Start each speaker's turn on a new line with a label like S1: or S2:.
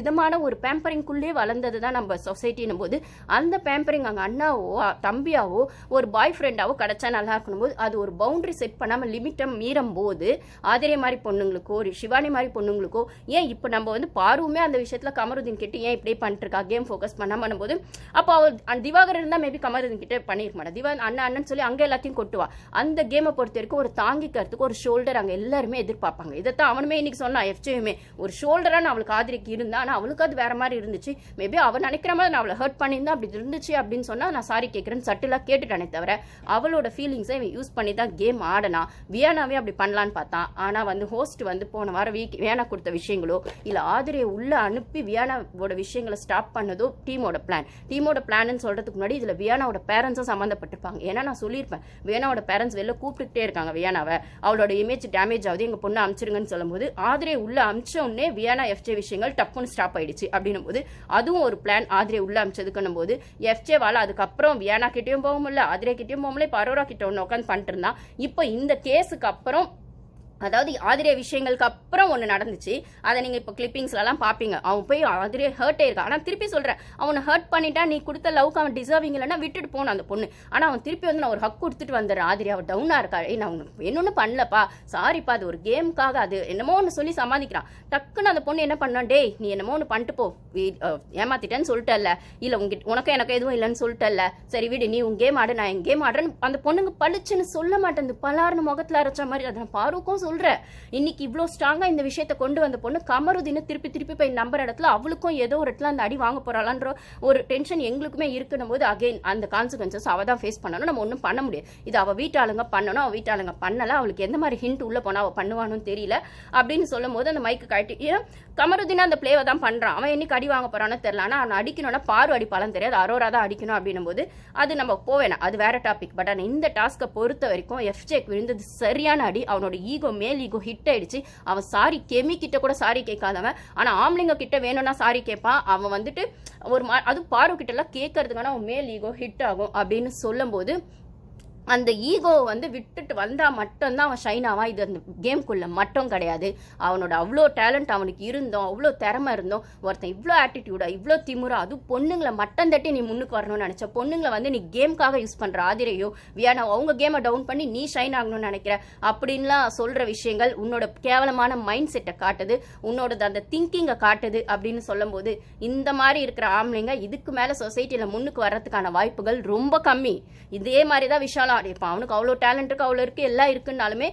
S1: விதமான ஒரு பேம்பரிங்குள்ளே வளர்ந்தது தான் நம்ம சொசைட்டினும் போது அந்த பேம்பரிங் அங்கே அண்ணாவோ தம்பியாவோ ஒரு பாய் ஃப்ரெண்டாவோ கிடைச்சா நல்லா இருக்கணும் போது அது ஒரு பவுண்ட்ரி செட் பண்ணாமல் லிமிட்டை மீறும் போது ஆதிரை மாதிரி பொண்ணுங்களுக்கோ ஒரு சிவானி மாதிரி பொண்ணுங்களுக்கோ ஏன் இப்போ நம்ம வந்து பாருவுமே அந்த விஷயத்தில் கமருதீன் கிட்ட ஏன் இப்படியே பண்ணிட்டுருக்கா கேம் ஃபோக்கஸ் பண்ணாமல் பண்ணும்போது அப்போ அவள் அந்த திவாகர் இருந்தால் மேபி கமருதீன் கிட்ட பண்ணியிருக்க மாட்டா. திவா அண்ணா அண்ணன் சொல்லி அங்கே எல்லாத்தையும் கொட்டுவா. அந்த கேமை பொறுத்த வரைக்கும் ஒரு தாங்கிக்கிறதுக்கு ஒரு ஷோல்டர் அங்கே எல்லாருமே எதிர்பார்ப்பாங்க. இதைத்தான் அவனுமே இன்னைக்கு சொன்னான் எஃப்ஜேயுமே. ஒரு ஷோல்டரான அவளுக்கு ஆதிரிக்கு இருந்தா ஆனால் அவளுக்கு அது வேற மாதிரி இருந்துச்சு. மேபி அவள் நினைக்கிற மாதிரி நான் அவளை ஹர்ட் பண்ணியிருந்தா அப்படி இருந்துச்சு அப்படின்னு சொன்னா நான் சாரி கேட்குறேன்னு சட்டிலாக கேட்டுட்டானே தவிர அவளோட ஃபீலிங்ஸை இவன் யூஸ் பண்ணி தான் கேம் ஆடனா வியானாவே அப்படி பண்ணலான்னு பார்த்தான். ஆனால் வந்து ஹோஸ்ட் வந்து போன வாரம் வீக் வியானா கொடுத்த விஷயங்களோ இல்லை ஆதிரியை உள்ள அனுப்பி வியானாவோட விஷயங்களை ஸ்டாப் பண்ணதோ டீமோட பிளான் டீமோட பிளான்னு சொல்றதுக்கு முன்னாடி இதில் வியானாவோட பேரண்ட்ஸும் சம்மந்தப்பட்டிருப்பாங்க. ஏன்னா நான் சொல்லியிருப்பேன் வியானாவோட பேரண்ட்ஸ் வெளில கூப்பிட்டுக்கிட்டே இருக்காங்க வியானாவை. அவளோட இமேஜ் டேமேஜ் ஆகுது எங்கள் பொண்ணை அமிச்சிருங்கன்னு சொல்லும்போது ஆதிரியை உள்ள அமிச்ச உடனே வியானா எஃப்ஜே விஷயங்கள் டப்புன்னு ஸ்டாப் ஆயிடுச்சு அப்படின்னும் போது அதுவும் ஒரு பிளான் ஆதிரை உள்ள அமைச்சதுக்குன்னும் போது எஃப்ஜேவால் அதுக்கப்புறம் வியானா கிட்டேயும் போக முடியல ஆதிரை கிட்டேயும் போக முடியல இப்போ அரோரா கிட்ட ஒன்று உட்காந்து பண்ணிட்டு இருந்தான். இப்போ இந்த கேஸுக்கு அப்புறம் அதாவது ஆதிரிய விஷயங்களுக்கு அப்புறம் ஒன்று நடந்துச்சு. அதை நீங்கள் இப்போ கிளிப்பிங்ஸ்லலாம் பார்ப்பீங்க அவன் போய் ஆதிரிய ஹர்ட் இருக்கான் ஆனால் திருப்பி சொல்கிறேன் அவனை ஹர்ட் பண்ணிட்டா நீ கொடுத்த லவ்க்கு அவன் டிசர்விங் இல்லைன்னா விட்டுட்டு போனான் அந்த பொண்ணு. ஆனால் அவன் திருப்பி வந்து நான் ஒரு ஹக் கொடுத்துட்டு வந்துடுறேன். ஆதிரி அவன் டவுனாக இருக்கா? ஏய் நான் உனக்கு என்னொன்னு பண்ணலப்பா. சாரிப்பா அது ஒரு கேமுக்காக அது. என்னமோ ஒன்று சொல்லி சமாளிக்கிறான். டக்குன்னு அந்த பொண்ணு என்ன பண்ணான்? டேய் நீ என்னமோ ஒன்று பண்ணிட்டு போ. ஏமாத்திட்டேன்னு சொல்லிட்டல்ல. இல்லை உங்க உனக்கு எனக்கு எதுவும் இல்லைன்னு சொல்லிட்டல்ல. சரி விடு நீ உன் கேம் ஆடு நான் என் கேம் ஆடுறேன்னு அந்த பொண்ணுங்க பளிச்சுன்னு சொல்ல மாட்டேன். பலார்னு முகத்தில் அரைச்ச மாதிரி. அதை பாருக்கும் பாருக்கும் சொல்கிறேன் இன்னைக்கு இவ்வளோ ஸ்ட்ராங்காக இந்த விஷயத்தை கொண்டு வந்த பொண்ணு கமருதின்னு திருப்பி திருப்பி போய் நம்புற இடத்துல அவளுக்கும் ஏதோ ஒரு இடத்துல அந்த அடி வாங்க போறாளான்ற ஒரு டென்ஷன் எங்களுக்குமே இருக்கணும் போது அகைன் அந்த கான்சிக்வன்சஸ் அவள் தான் ஃபேஸ் பண்ணணும். நம்ம ஒன்றும் பண்ண முடியாது. இது அவள் வீட்டாளுங்க பண்ணணும். அவள் வீட்டாளுங்க பண்ணல. அவளுக்கு எந்த மாதிரி ஹிண்ட் உள்ள போனா அவள் பண்ணுவானும் தெரியல அப்படின்னு சொல்லும் போது அந்த மைக்கு கட்டி ஏன்னா அந்த பிளேவை தான் பண்றான். அவன் என்னைக்கு அடி வாங்க போகிறான்னு தெரியல. ஆனால் அவன் அடிக்கணும்னா பாரு அடிப்பாலும் தெரியாது. அரோரா தான் அடிக்கணும் அப்படின்னும் போது அது நம்ம போவேணாம். அது வேற டாபிக் பட் ஆனால் இந்த டாஸ்க்கை பொறுத்த வரைக்கும் எஃப்ஜேக் விழுந்தது சரியான அடி. அவனோட ஈகோ மேல் ஈகோ ஹிட் ஆயிடுச்சு. அவன் சாரி கெமி கிட்ட கூட சாரி கேட்காதவன். ஆனா ஆம்பளைங்க கிட்ட வேணும்னா சாரி கேட்பான் அவன் வந்துட்டு ஒரு மா அது பாரு கிட்ட எல்லாம் கேட்கறதுக்கான அவன் மேல் ஈகோ ஹிட் ஆகும் அப்படின்னு சொல்லும்போது அந்த ஈகோவை வந்து விட்டுட்டு வந்தால் மட்டும்தான் அவன் ஷைன் ஆவான். இது அந்த கேம்குள்ளே மட்டும் கிடையாது. அவனோட அவ்வளோ டேலண்ட் அவனுக்கு இருந்தோம் அவ்வளோ திறமை இருந்தோம். ஒருத்தன் இவ்வளோ ஆட்டிடியூடா இவ்வளோ திமுறா அதுவும் பொண்ணுங்களை மட்டம் தட்டி நீ முன்னுக்கு வரணும்னு நினச்ச பொண்ணுங்களை வந்து நீ கேம்க்காக யூஸ் பண்ணுற ஆதிரையோ வியானா அவங்க கேமை டவுன் பண்ணி நீ ஷைன் ஆகணும்னு நினைக்கிற அப்படின்லாம் சொல்கிற விஷயங்கள் உன்னோட கேவலமான மைண்ட் செட்டை காட்டுது உன்னோட அந்த திங்கிங்கை காட்டுது அப்படின்னு சொல்லும்போது இந்த மாதிரி இருக்கிற ஆம்பளைங்க இதுக்கு மேலே சொசைட்டியில் முன்னுக்கு வர்றதுக்கான வாய்ப்புகள் ரொம்ப கம்மி. இதே மாதிரி தான் விஷாலம் இப்போ அவனுக்கு அவ்வளோ டேலண்ட் இருக்கு அவ்வளோ இருக்கு எல்லாம் இருக்குன்னாலுமே